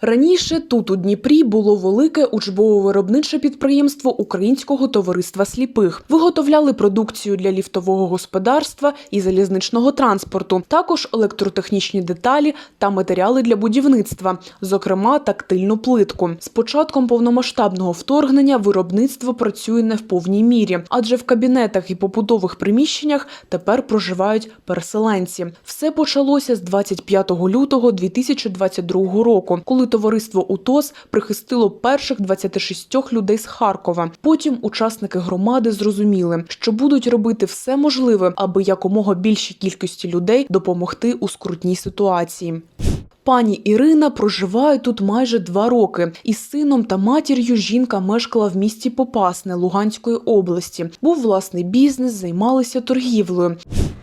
Раніше тут у Дніпрі було велике учбово-виробниче підприємство Українського товариства сліпих. Виготовляли продукцію для ліфтового господарства і залізничного транспорту, також електротехнічні деталі та матеріали для будівництва, зокрема тактильну плитку. З початком повномасштабного вторгнення виробництво працює не в повній мірі, адже в кабінетах і побутових приміщеннях тепер проживають переселенці. Все почалося з 25 лютого 2022 року, коли товариство УТОС прихистило перших 26 людей з Харкова. Потім учасники громади зрозуміли, що будуть робити все можливе, аби якомога більшій кількості людей допомогти у скрутній ситуації. Пані Ірина проживає тут майже два роки. Із сином та матір'ю жінка мешкала в місті Попасне Луганської області. Був власний бізнес, займалися торгівлею.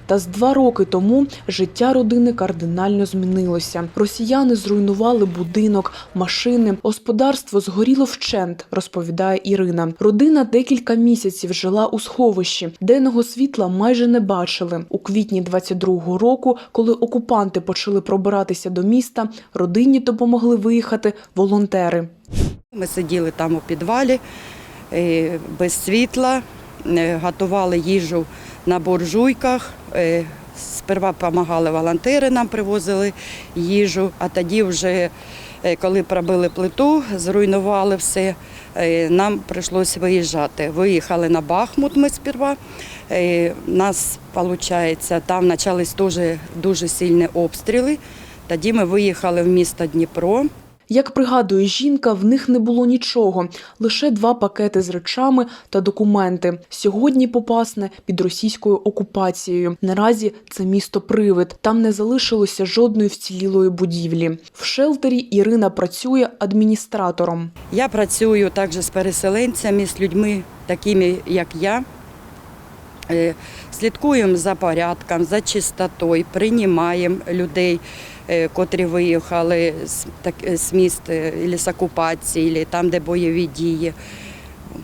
Та з два роки тому життя родини кардинально змінилося. Росіяни зруйнували будинок, машини, господарство згоріло вщент, розповідає Ірина. Родина декілька місяців жила у сховищі, денного світла майже не бачили. У квітні 22-го року, коли окупанти почали пробиратися до міста, родині допомогли виїхати волонтери. Ми сиділи там у підвалі е, без світла, готували їжу на буржуйках. е, Сперва допомагали волонтери, нам привозили їжу, а тоді вже, е, коли пробили плиту, зруйнували все, е, нам прийшлося виїжджати. Виїхали на Бахмут ми сперва. Е, Нас, виходить, там почались дуже, дуже сильні обстріли. Тоді ми виїхали в місто Дніпро. Як пригадує жінка, в них не було нічого, лише два пакети з речами та документи. Сьогодні Попасне під російською окупацією. Наразі це місто Привид. Там не залишилося жодної вцілілої будівлі. В шелтері Ірина працює адміністратором. Я працюю також з переселенцями, з людьми, такими як я. Е, Слідкуємо за порядком, за чистотою, приймаємо людей, котрі виїхали з, так, з міст е, або з окупації, або там, де бойові дії.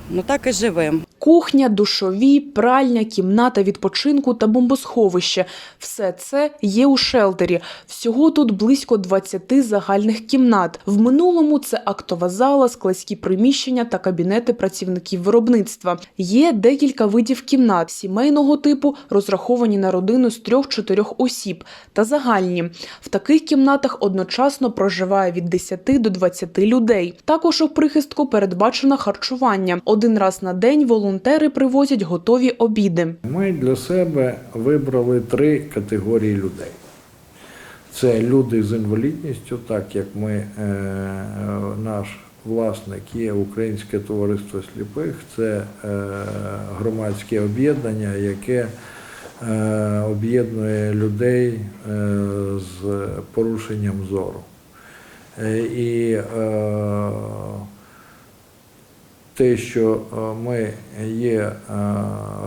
Ну так і живемо. Кухня, душові, пральня, кімната відпочинку та бомбосховище – все це є у шелтері. Всього тут близько 20 загальних кімнат. В минулому це актова зала, складські приміщення та кабінети працівників виробництва. Є декілька видів кімнат сімейного типу, розраховані на родину з 3-4 осіб, та загальні. В таких кімнатах одночасно проживає від 10 до 20 людей. Також у прихистку передбачено харчування. Один раз на день волонтери привозять готові обіди. Ми для себе вибрали три категорії людей. Це люди з інвалідністю, так як ми, е, наш власник є Українське товариство сліпих, це е, громадське об'єднання, яке е, об'єднує людей з порушенням зору. І те, що е, ми є е,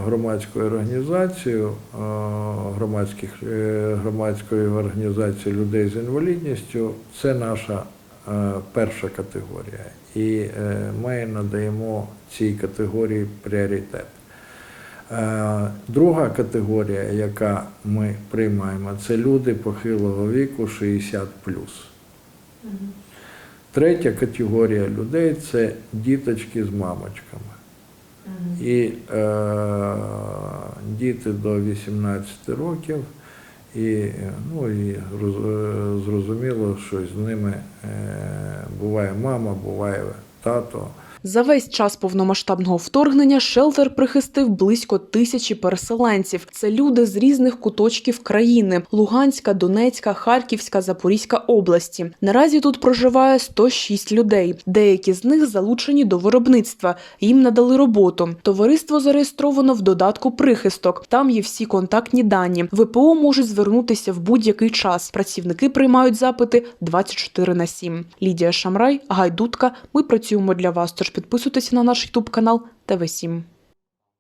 громадською організацією, е, громадських, громадською організацією людей з інвалідністю, це наша перша категорія. І ми надаємо цій категорії пріоритет. Друга категорія, яка ми приймаємо, це люди похилого віку 60 Третя категорія людей це діточки з мамочками. І е, діти до 18 років, і, ну, і роз- е, зрозуміло, що з ними е, буває мама, буває тато. За весь час повномасштабного вторгнення шелтер прихистив близько тисячі переселенців. Це люди з різних куточків країни: Луганська, Донецька, Харківська, Запорізька області. Наразі тут проживає 106 людей. Деякі з них залучені до виробництва. Їм надали роботу. Товариство зареєстровано в додатку прихисток. Там є всі контактні дані. ВПО можуть звернутися в будь-який час. Працівники приймають запити 24 на 7. Лідія Шамрай, Гайдутка. Ми працюємо для вас. Тож підписуйтесь на наш Ютуб канал ТВ 7